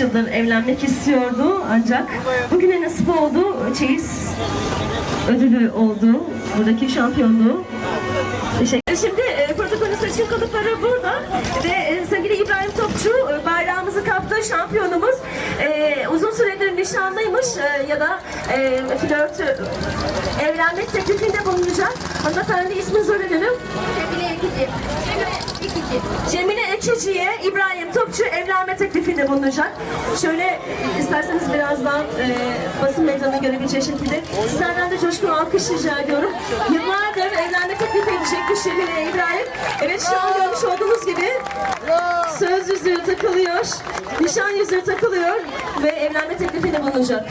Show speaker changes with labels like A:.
A: yıldır evlenmek istiyordu ancak bugüne nasip oldu. Çeyiz ödülü oldu. Buradaki şampiyonluğu. Teşekkür Şimdi e, protokolün seçim kalıpları burada ve e, sevgili İbrahim Topçu e, bayrağımızı kaptı şampiyonumuz. E, uzun süredir nişanlıymış e, ya da e, flört e, evlenmek teklifinde bulunacak. Hanımefendi isminizi öğrenelim.
B: Cemile Ekici. Cemile Ekici.
A: Cemile Ekici'ye İbrahim Topçu evlenme teklifinde bulunacak. Şöyle isterseniz birazdan e, basın meydanına görebileceği şekilde sizlerden de coşkulu alkış rica ediyorum. Yıllardır evlenme teklif edecekmiş Cemile İbrahim. Evet şu an görmüş olduğunuz gibi söz yüzüğü takılıyor, nişan yüzüğü takılıyor ve evlenme teklifinde bulunacak.